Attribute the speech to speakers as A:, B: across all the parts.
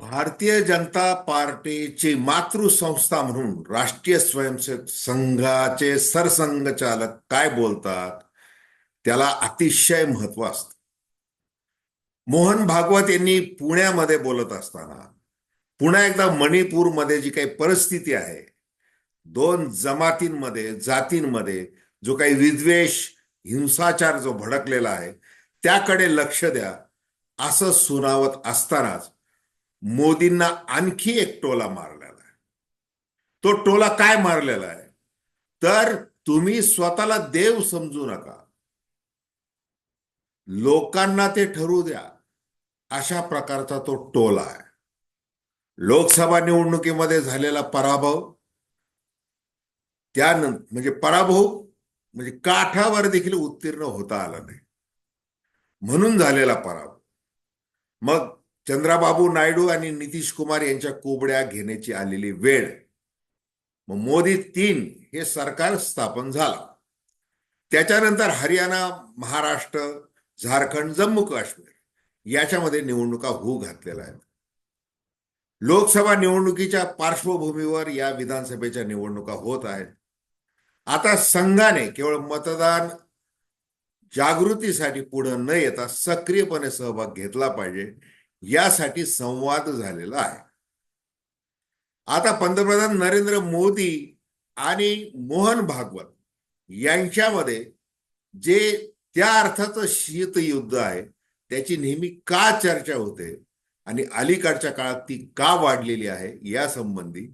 A: भारतीय जनता पार्टीची मातृसंस्था म्हणून राष्ट्रीय स्वयंसेवक संघाचे सरसंघचालक काय बोलतात त्याला अतिशय महत्व असत मोहन भागवत यांनी पुण्यामध्ये बोलत असताना पुन्हा एकदा मणिपूरमध्ये जी काही परिस्थिती आहे दोन जमातींमध्ये जातींमध्ये जो काही विद्वेष हिंसाचार जो भडकलेला आहे त्याकडे लक्ष द्या असं सुनावत असतानाच मोदींना आणखी एक टोला मारलेला आहे तो टोला काय मारलेला आहे तर तुम्ही स्वतःला देव समजू नका लोकांना ते ठरू द्या अशा प्रकारचा तो टोला आहे लोकसभा निवडणुकीमध्ये झालेला पराभव त्यानंतर म्हणजे पराभव म्हणजे काठावर देखील उत्तीर्ण होता आला नाही म्हणून झालेला पराभव मग चंद्राबाबू नायडू आणि नितीश कुमार यांच्या कोबड्या घेण्याची आलेली वेळ मग मोदी तीन हे सरकार स्थापन झालं त्याच्यानंतर हरियाणा महाराष्ट्र झारखंड जम्मू काश्मीर याच्यामध्ये निवडणुका होऊ घातलेल्या आहेत लोकसभा निवडणुकीच्या पार्श्वभूमीवर या विधानसभेच्या निवडणुका होत आहेत आता संघाने केवळ मतदान जागृतीसाठी पुढे न येता सक्रियपणे सहभाग घेतला पाहिजे यासाठी संवाद झालेला आहे आता पंतप्रधान नरेंद्र मोदी आणि मोहन भागवत यांच्यामध्ये जे त्या अर्थाचं युद्ध आहे त्याची नेहमी का चर्चा होते आणि अलीकडच्या काळात ती का वाढलेली आहे या संबंधी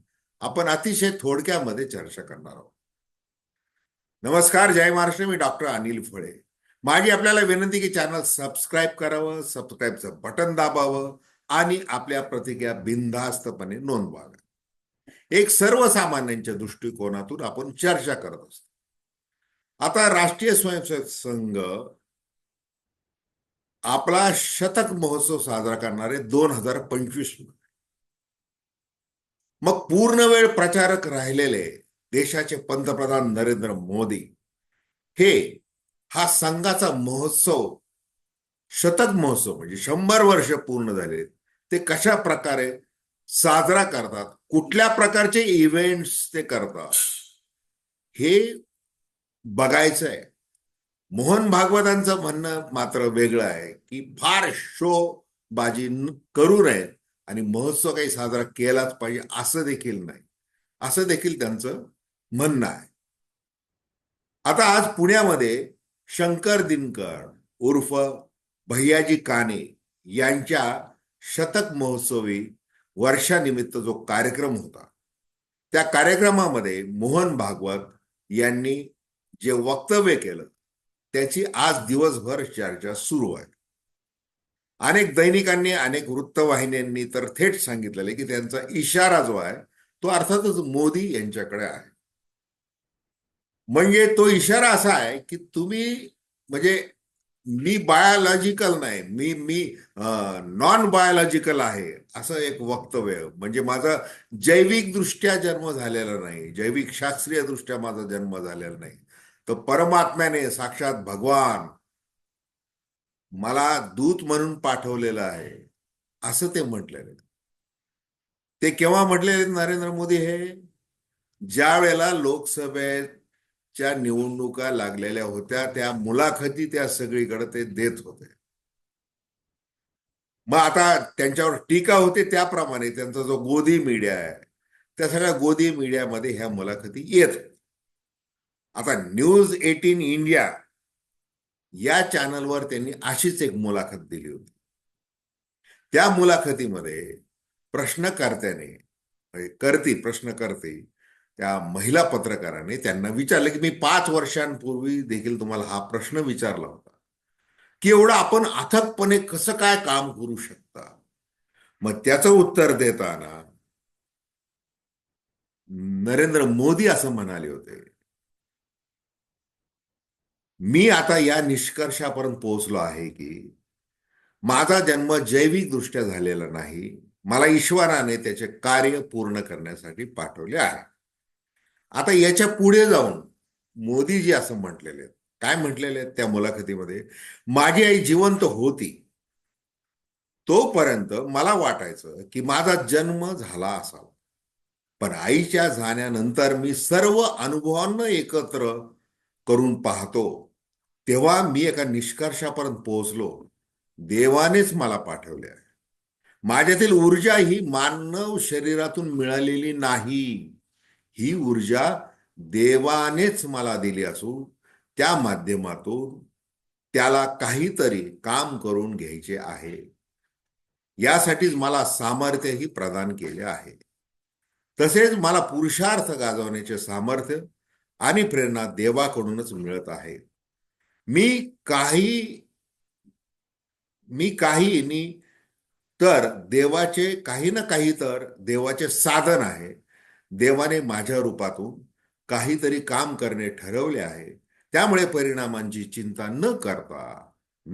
A: आपण अतिशय थोडक्यामध्ये चर्चा करणार आहोत नमस्कार जय महाराष्ट्र मी डॉक्टर अनिल फळे माझी आपल्याला विनंती की चॅनल सबस्क्राईब करावं सबस्क्राईबचं बटन दाबावं आणि आपल्या प्रतिक्रिया बिनधास्तपणे नोंदवाव्या एक सर्वसामान्यांच्या दृष्टिकोनातून आपण चर्चा करत असतो आता राष्ट्रीय स्वयंसेवक संघ आपला शतक महोत्सव साजरा करणारे दोन हजार पंचवीस मग पूर्ण वेळ प्रचारक राहिलेले देशाचे पंतप्रधान नरेंद्र मोदी हे हा संघाचा महोत्सव शतक महोत्सव म्हणजे शंभर वर्ष पूर्ण झाले ते कशा प्रकारे साजरा करतात कुठल्या प्रकारचे इव्हेंट्स ते करतात हे बघायचं आहे मोहन भागवतांचं म्हणणं मात्र वेगळं आहे की फार शो बाजी करू नये आणि महोत्सव काही साजरा केलाच पाहिजे असं देखील नाही असं देखील त्यांचं म्हणणं आहे आता आज पुण्यामध्ये शंकर दिनकर उर्फ भैयाजी काने यांच्या शतक महोत्सवी वर्षानिमित्त जो कार्यक्रम होता त्या कार्यक्रमामध्ये मोहन भागवत यांनी जे वक्तव्य केलं त्याची आज दिवसभर चर्चा सुरू आहे अनेक दैनिकांनी अनेक वृत्तवाहिन्यांनी तर थेट सांगितलेले की त्यांचा इशारा जो आहे तो अर्थातच मोदी यांच्याकडे आहे म्हणजे तो इशारा असा आहे की तुम्ही म्हणजे मी बायोलॉजिकल नाही मी मी नॉन बायोलॉजिकल आहे असं एक वक्तव्य म्हणजे माझा जैविक दृष्ट्या जन्म झालेला नाही जैविक शास्त्रीय दृष्ट्या माझा जन्म झालेला नाही तर परमात्म्याने साक्षात भगवान मला दूत म्हणून पाठवलेलं आहे असं ते म्हटलेले ते केव्हा म्हटलेले नरेंद्र मोदी हे ज्या वेळेला लोकसभेत च्या निवडणुका लागलेल्या होत्या त्या मुलाखती त्या सगळीकडे ते देत होते मग आता त्यांच्यावर टीका होते त्याप्रमाणे त्यांचा जो गोदी मीडिया आहे त्या सगळ्या गोदी मीडियामध्ये ह्या मुलाखती येत आता न्यूज एटीन इंडिया या चॅनलवर त्यांनी अशीच एक मुलाखत दिली होती त्या मुलाखतीमध्ये प्रश्नकर्त्याने म्हणजे करती प्रश्नकर्ते त्या महिला पत्रकाराने त्यांना विचारलं की मी पाच वर्षांपूर्वी देखील तुम्हाला हा प्रश्न विचारला होता की एवढं आपण अथकपणे कसं काय काम करू शकता मग त्याचं उत्तर देताना नरेंद्र मोदी असं म्हणाले होते मी आता या निष्कर्षापर्यंत पोहोचलो आहे की माझा जन्म जैविक दृष्ट्या झालेला नाही मला ईश्वराने त्याचे कार्य पूर्ण करण्यासाठी पाठवले आहे आता याच्या पुढे जाऊन मोदीजी असं म्हटलेले आहेत काय म्हटलेले आहेत त्या मुलाखतीमध्ये माझी आई जिवंत होती तोपर्यंत मला वाटायचं की माझा जन्म झाला असावा पण आईच्या जाण्यानंतर मी सर्व अनुभवांना एकत्र करून पाहतो तेव्हा मी एका निष्कर्षापर्यंत पोहोचलो देवानेच मला पाठवले आहे माझ्यातील ऊर्जा ही मानव शरीरातून मिळालेली नाही ही ऊर्जा देवानेच मला दिली असून त्या माध्यमातून त्याला काहीतरी काम करून घ्यायचे आहे यासाठीच मला ही प्रदान केले आहे तसेच मला पुरुषार्थ गाजवण्याचे सामर्थ्य आणि प्रेरणा देवाकडूनच मिळत आहे मी काही मी काही तर देवाचे काही ना काही तर देवाचे साधन आहे देवाने माझ्या रूपातून काहीतरी काम करणे ठरवले आहे त्यामुळे परिणामांची चिंता न करता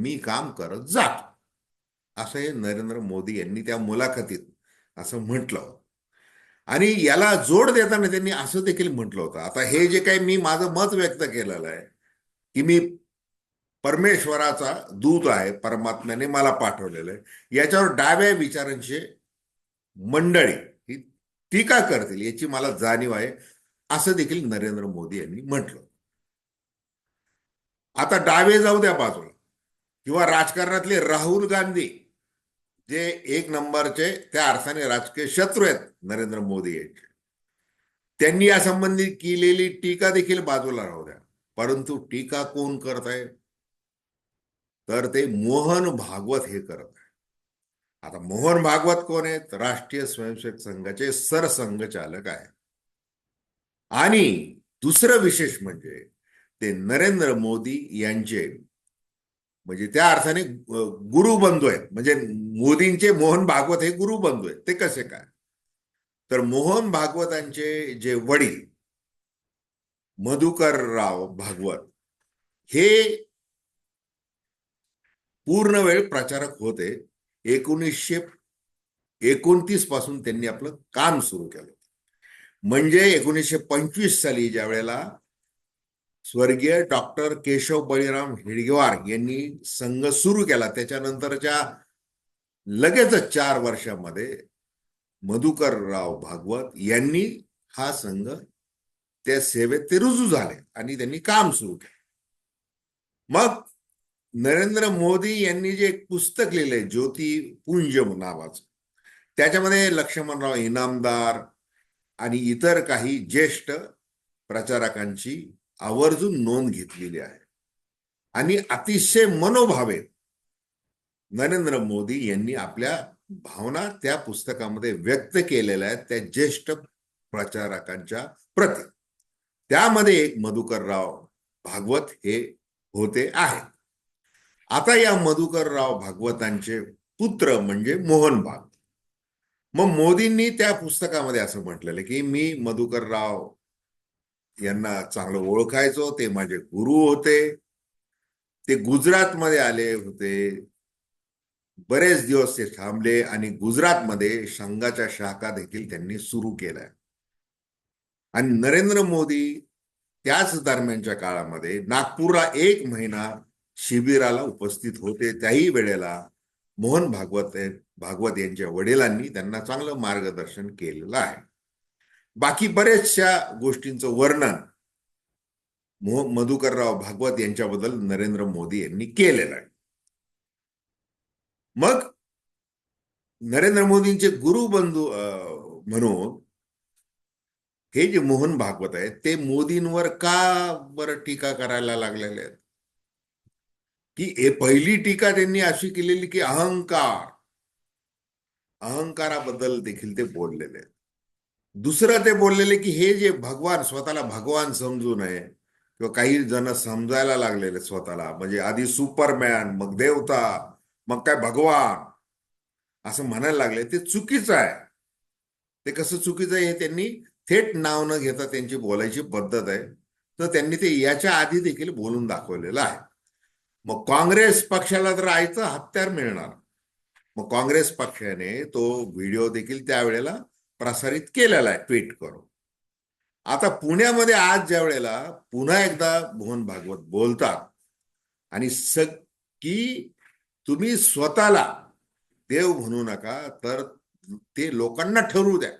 A: मी काम करत जातो असं हे नरेंद्र मोदी यांनी त्या मुलाखतीत असं म्हटलं आणि याला जोड देताना त्यांनी असं देखील म्हटलं होतं आता हे जे काही मी माझं मत व्यक्त केलेलं आहे की मी परमेश्वराचा दूत आहे परमात्म्याने मला पाठवलेलं आहे याच्यावर डाव्या विचारांचे मंडळी ती काय करतील याची मला जाणीव आहे असं देखील नरेंद्र मोदी यांनी म्हटलं आता डावे जाऊ द्या बाजूला किंवा राजकारणातले राहुल गांधी जे एक नंबरचे त्या अर्थाने राजकीय शत्रू आहेत नरेंद्र मोदी यांचे त्यांनी यासंबंधी केलेली टीका देखील बाजूला राहू द्या परंतु टीका कोण करत आहे तर ते मोहन भागवत हे करत आहे आता मोहन भागवत कोण आहेत राष्ट्रीय स्वयंसेवक संघाचे सरसंघचालक आहे आणि दुसरं विशेष म्हणजे ते नरेंद्र मोदी यांचे म्हणजे त्या अर्थाने गुरु बंधू आहेत म्हणजे मोदींचे मोहन भागवत हे गुरु बंधू आहेत ते कसे काय तर मोहन भागवतांचे जे वडील मधुकर राव भागवत हे पूर्ण वेळ प्रचारक होते एकोणीसशे एकोणतीस पासून त्यांनी आपलं काम सुरू केलं म्हणजे एकोणीसशे पंचवीस साली ज्या वेळेला स्वर्गीय डॉक्टर केशव बळीराम हिडगेवार यांनी संघ सुरू केला त्याच्यानंतरच्या लगेचच चार वर्षामध्ये मधुकरराव भागवत यांनी हा संघ त्या सेवेत ते रुजू झाले आणि त्यांनी काम सुरू केलं मग नरेंद्र मोदी यांनी जे एक पुस्तक लिहिले ज्योती पुंज नावाचं त्याच्यामध्ये लक्ष्मणराव इनामदार आणि इतर काही ज्येष्ठ प्रचारकांची आवर्जून नोंद घेतलेली आहे आणि अतिशय मनोभावे नरेंद्र मोदी यांनी आपल्या भावना त्या पुस्तकामध्ये व्यक्त केलेल्या आहेत त्या ज्येष्ठ प्रचारकांच्या प्रति त्यामध्ये एक मधुकरराव भागवत हे होते आहे आता या मधुकरराव भागवतांचे पुत्र म्हणजे मोहन भाग मग मोदींनी त्या पुस्तकामध्ये असं म्हटलेलं की मी मधुकरराव यांना चांगलं ओळखायचो ते माझे गुरु होते ते गुजरातमध्ये आले होते बरेच दिवस ते थांबले आणि गुजरातमध्ये संघाच्या शाखा देखील त्यांनी सुरू केल्या आणि नरेंद्र मोदी त्याच दरम्यानच्या काळामध्ये नागपूरला एक महिना शिबिराला उपस्थित होते त्याही वेळेला मोहन भागवत भागवत यांच्या वडिलांनी त्यांना चांगलं मार्गदर्शन केलेलं आहे बाकी बऱ्याचशा गोष्टींचं वर्णन मोह मधुकरराव भागवत यांच्याबद्दल नरेंद्र मोदी यांनी केलेलं आहे मग नरेंद्र मोदींचे गुरु बंधू म्हणून हे जे मोहन भागवत आहेत ते मोदींवर का बरं टीका करायला लागलेले आहेत की पहिली टीका त्यांनी अशी केलेली की अहंकार अहंकाराबद्दल देखील ते बोललेले दुसरं ते बोललेले की हे जे भगवान स्वतःला भगवान समजू नये किंवा काही जण समजायला लागलेले स्वतःला म्हणजे आधी सुपरमॅन मग देवता मग काय भगवान असं म्हणायला लागले ते चुकीचं आहे ते कसं चुकीचं आहे हे त्यांनी थेट नाव न घेता त्यांची बोलायची पद्धत आहे तर त्यांनी ते याच्या आधी देखील बोलून दाखवलेलं आहे मग काँग्रेस पक्षाला तर आईचं हत्यार मिळणार मग काँग्रेस पक्षाने तो व्हिडिओ देखील त्यावेळेला प्रसारित केलेला आहे ट्विट करून आता पुण्यामध्ये आज ज्या वेळेला पुन्हा एकदा मोहन भागवत बोलतात आणि स की तुम्ही स्वतःला देव म्हणू नका तर ते लोकांना ठरवू द्या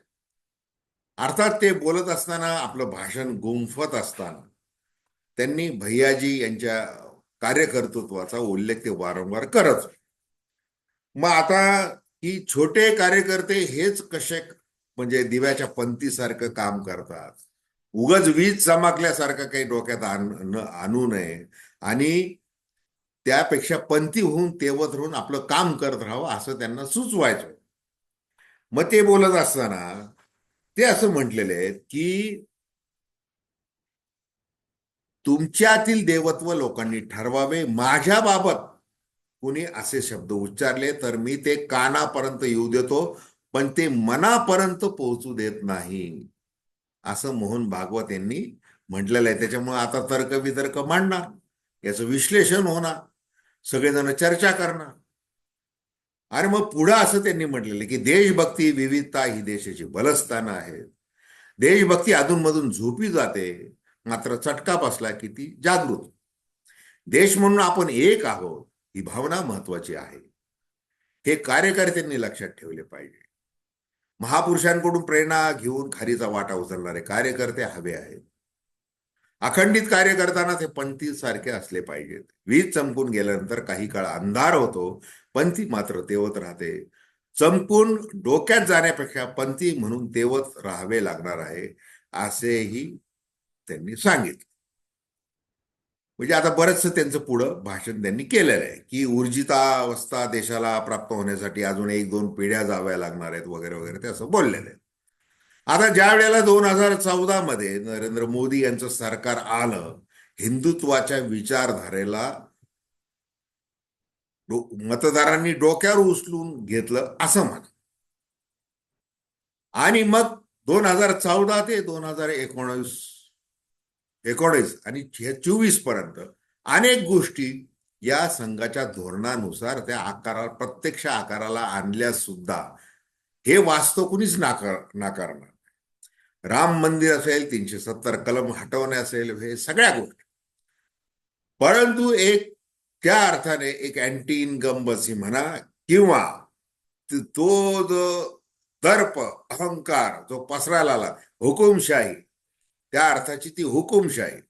A: अर्थात ते बोलत असताना आपलं भाषण गुंफत असताना त्यांनी भैयाजी यांच्या कार्यकर्तृत्वाचा उल्लेख ते वारंवार करत मग आता ही छोटे कार्यकर्ते हेच कसे म्हणजे दिव्याच्या पंथीसारखं काम करतात उगज वीज चमकल्यासारखं काही डोक्यात आणू नये आणि त्यापेक्षा पंथी होऊन तेवत राहून आपलं काम करत राहावं असं त्यांना सुचवायचं मग ते बोलत असताना ते असं म्हटलेले आहेत की तुमच्यातील देवत्व लोकांनी ठरवावे माझ्याबाबत कुणी असे शब्द उच्चारले तर मी ते कानापर्यंत येऊ देतो पण ते मनापर्यंत पोहोचू देत नाही असं मोहन भागवत यांनी म्हटलेलं आहे त्याच्यामुळे आता तर्क वितर्क मांडणार याचं विश्लेषण होणार सगळेजण चर्चा करणार अरे मग पुढं असं त्यांनी म्हटलेलं की देशभक्ती विविधता ही देशाची बलस्थानं आहेत देशभक्ती अधूनमधून झोपी जाते मात्र चटका बसला की ती जागृत देश म्हणून आपण एक आहोत ही भावना महत्वाची आहे हे कार्यकर्त्यांनी लक्षात ठेवले पाहिजे महापुरुषांकडून प्रेरणा घेऊन खारीचा वाटा उचलणारे कार्यकर्ते हवे आहेत अखंडित कार्य करताना ते पंथी सारखे असले पाहिजेत वीज चमकून गेल्यानंतर काही काळ अंधार होतो पंथी मात्र तेवत राहते चमकून डोक्यात जाण्यापेक्षा पंथी म्हणून तेवत राहावे लागणार आहे असेही त्यांनी सांगितलं म्हणजे आता बरंचसं त्यांचं पुढं भाषण त्यांनी केलेलं आहे की ऊर्जितावस्था देशाला प्राप्त होण्यासाठी अजून एक दोन पिढ्या जाव्या लागणार आहेत वगैरे वगैरे ते असं बोललेलं आहे आता ज्या वेळेला दोन हजार चौदा मध्ये नरेंद्र मोदी यांचं सरकार आलं हिंदुत्वाच्या विचारधारेला मतदारांनी डोक्यावर उचलून घेतलं असं म्हण आणि मग दोन हजार चौदा ते दोन हजार एकोणीस एकोणीस आणि चोवीस पर्यंत अनेक गोष्टी या संघाच्या धोरणानुसार त्या आकाराला प्रत्यक्ष आकाराला आणल्या सुद्धा हे वास्तव कुणीच नाकार नाकारणार राम मंदिर असेल तीनशे सत्तर कलम हटवणे असेल हे सगळ्या गोष्टी परंतु एक त्या अर्थाने एक अँटी इनकम्बसी म्हणा किंवा तो जो दर्प अहंकार जो पसरायला आला हुकुमशाही त्या अर्थाची ती हुकुमशाही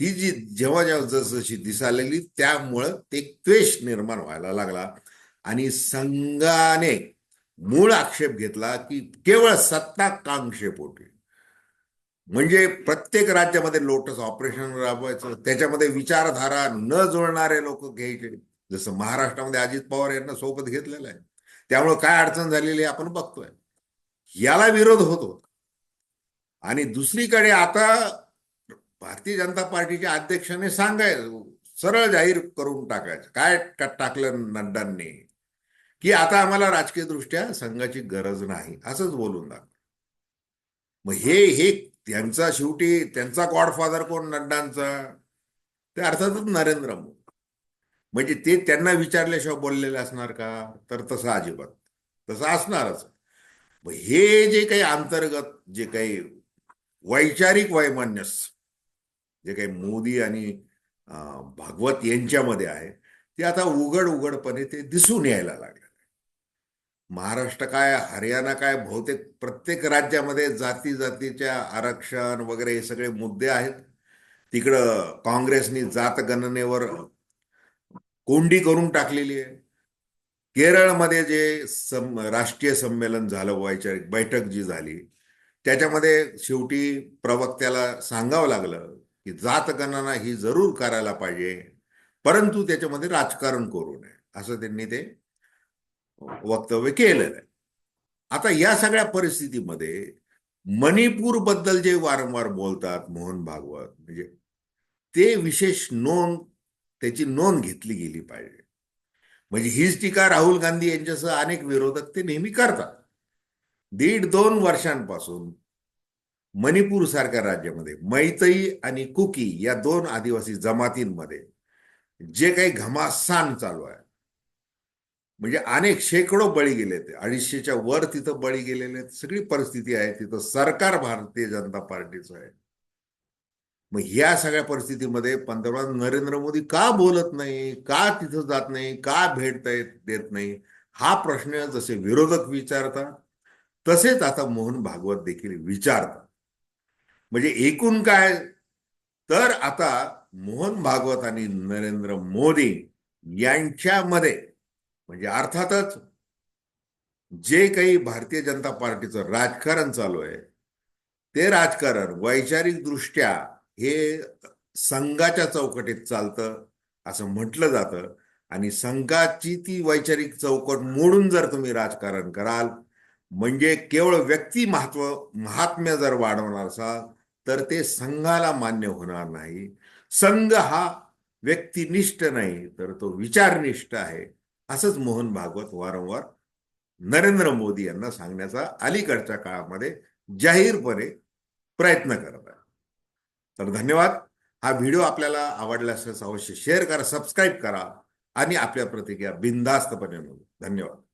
A: ही जी जेव्हा जेव्हा जसजशी दिसालेली त्यामुळं ते क्वेश निर्माण व्हायला लागला आणि संघाने मूळ आक्षेप घेतला की केवळ सत्ताकांक्षेपोटी म्हणजे प्रत्येक राज्यामध्ये लोटस ऑपरेशन राबवायचं त्याच्यामध्ये विचारधारा न जुळणारे लोक घ्यायचे जसं महाराष्ट्रामध्ये अजित पवार यांना सोबत घेतलेलं आहे त्यामुळे काय अडचण झालेली आपण बघतोय याला विरोध होतो आणि दुसरीकडे आता भारतीय जनता पार्टीच्या अध्यक्षाने सांगायचं सरळ जाहीर करून टाकायचं काय टाकलं नड्डांनी की आता आम्हाला राजकीय दृष्ट्या संघाची गरज नाही असंच बोलून दाख मग हे हे त्यांचा शेवटी त्यांचा गॉडफादर कोण नड्डांचा ते अर्थातच नरेंद्र मोदी म्हणजे ते त्यांना विचारल्याशिवाय बोललेले असणार का तर तसं अजिबात तसं असणारच हे जे काही अंतर्गत जे काही वैचारिक वैमान्यस जे काही मोदी आणि भागवत यांच्यामध्ये आहे ते आता उघड उघडपणे ते दिसून यायला लागले महाराष्ट्र काय हरियाणा काय बहुतेक प्रत्येक राज्यामध्ये जाती जातीच्या आरक्षण वगैरे हे सगळे मुद्दे आहेत तिकडं काँग्रेसनी जात गणनेवर कोंडी करून टाकलेली आहे केरळमध्ये जे सम राष्ट्रीय संमेलन झालं वैचारिक बैठक जी झाली त्याच्यामध्ये शेवटी प्रवक्त्याला सांगावं लागलं की जात गणना ही जरूर करायला पाहिजे परंतु त्याच्यामध्ये राजकारण करू नये असं त्यांनी ते वक्तव्य केलेलं आहे आता या सगळ्या परिस्थितीमध्ये मणिपूर बद्दल जे वारंवार बोलतात मोहन भागवत म्हणजे ते विशेष नोंद त्याची नोंद घेतली गेली पाहिजे म्हणजे हीच टीका राहुल गांधी यांच्यासह अनेक विरोधक ते नेहमी करतात दीड दोन वर्षांपासून मणिपूर सारख्या राज्यामध्ये मैतई आणि कुकी या दोन आदिवासी जमातींमध्ये जे काही घमासान चालू आहे म्हणजे अनेक शेकडो बळी गेलेत अडीचशेच्या वर तिथं बळी गेलेले सगळी परिस्थिती आहे तिथं सरकार भारतीय जनता पार्टीचं आहे मग ह्या सगळ्या परिस्थितीमध्ये पंतप्रधान नरेंद्र मोदी का बोलत नाही का तिथं जात नाही का भेटता येत देत नाही हा प्रश्न जसे विरोधक विचारतात तसेच आता मोहन भागवत देखील विचारतात म्हणजे एकूण काय तर आता मोहन भागवत आणि नरेंद्र मोदी यांच्यामध्ये म्हणजे अर्थातच जे काही भारतीय जनता पार्टीचं राजकारण चालू आहे ते राजकारण वैचारिक दृष्ट्या हे संघाच्या चौकटीत चालतं असं म्हटलं जातं आणि संघाची ती वैचारिक चौकट मोडून जर तुम्ही राजकारण कराल म्हणजे केवळ व्यक्ती महत्व महात्म्य जर वाढवणार असाल तर ते संघाला मान्य होणार नाही संघ हा व्यक्तिनिष्ठ नाही तर तो विचारनिष्ठ आहे असंच मोहन भागवत वारंवार नरेंद्र मोदी यांना सांगण्याचा अलीकडच्या काळामध्ये जाहीरपणे प्रयत्न करत आहे तर धन्यवाद हा व्हिडिओ आपल्याला आवडला असल्यास अवश्य शेअर करा सबस्क्राईब करा आणि आपल्या प्रतिक्रिया बिंदास्तपणे मिळू धन्यवाद